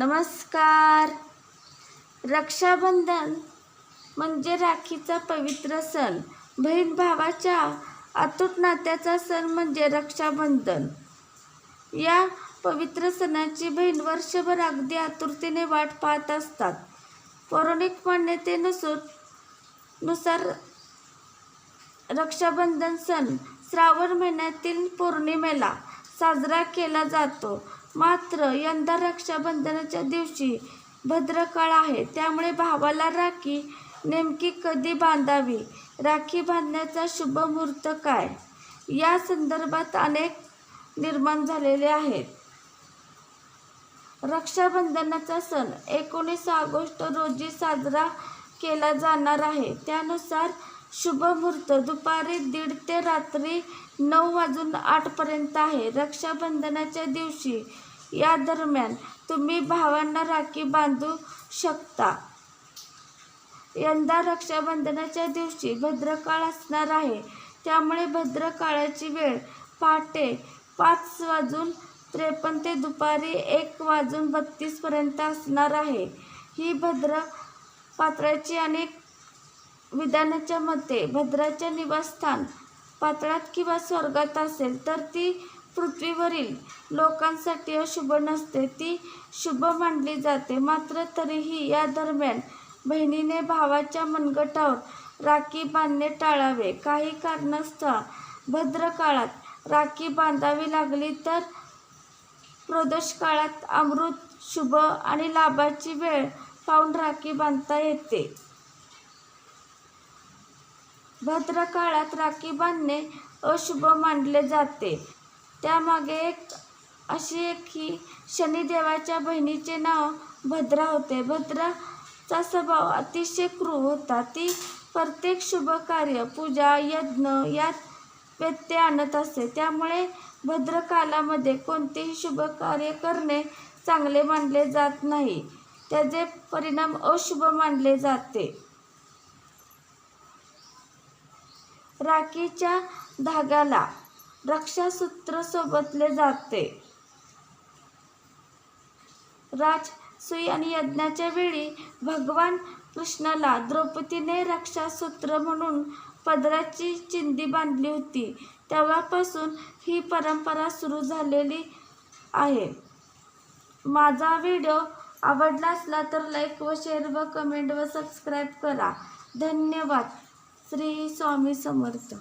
नमस्कार. रक्षाबंधन म्हणजे राखीचा पवित्र सण. बहीण भावाच्या अतूट नात्याचा सण म्हणजे रक्षाबंधन. या पवित्र सणाची बहीण वर्षभर अगदी आतुरतेने वाट पाहत असतात. पौराणिक मान्यतेनुसार नुसार रक्षाबंधन सण श्रावण महिन्यातील पौर्णिमेला साजरा केला जातो. मात्र यंदा रक्षाबंधनाच्या दिवशी भद्रकाळ आहे त्यामुळे भावाला राखी नेमकी कधी बांधावी? राखी बांधण्याचा शुभ मुहूर्त काय? या संदर्भात अनेक निर्माण झालेले आहेत. रक्षाबंधनाचा सण एकोणीस ऑगस्ट रोजी साजरा केला जाणार आहे. त्यानुसार शुभ मुहूर्त. दुपारी दीड ते रात्री नऊ वाजून आठपर्यंत आहे. रक्षाबंधनाच्या दिवशी या दरम्यान तुम्ही भावांना राखी बांधू शकता. यंदा रक्षाबंधनाच्या दिवशी भद्रकाळ असणार आहे. त्यामुळे भद्रकाळाची वेळ पहाटे पाच वाजून त्रेपन्न ते दुपारी एक वाजून बत्तीसपर्यंत असणार आहे. ही भद्र पात्राची अनेक विधानाच्या मते भद्राचे निवासस्थान पातळात किंवा स्वर्गात असेल तर ती पृथ्वीवरील लोकांसाठी अशुभ नसते. ती शुभ मानली जाते. मात्र तरीही या दरम्यान बहिणीने भावाच्या मनगटावर राखी बांधणे टाळावे. काही कारणास्तव भद्र काळात राखी बांधावी लागली तर प्रदोष काळात अमृत शुभ आणि लाभाची वेळ पाहून राखी बांधता येते. भद्र काळात राखी बांधणे अशुभ मानले जाते. त्यामागे एक अशी एक ही शनिदेवाच्या बहिणीचे नाव भद्रा होते. भद्राचा स्वभाव अतिशय क्रूर होता. ती प्रत्येक शुभ कार्य पूजा यज्ञ यात व्यत्यय आणत असते त्यामुळे भद्रकालामध्ये कोणतेही शुभ कार्य करणे चांगले मानले जात नाही. त्याचे परिणाम अशुभ मानले जाते. राखीच्या धाग्याला रक्षासूत्र सोबतले जाते. राज सुई आणि यज्ञाच्या वेळी भगवान कृष्णाला द्रौपदीने रक्षासूत्र म्हणून पदराची चिंदी बांधली होती. तेव्हापासून ही परंपरा सुरू झालेली आहे. माझा व्हिडिओ आवडला असला तर लाईक व शेअर व कमेंट व सबस्क्राईब करा. धन्यवाद. श्री स्वामी समर्थ.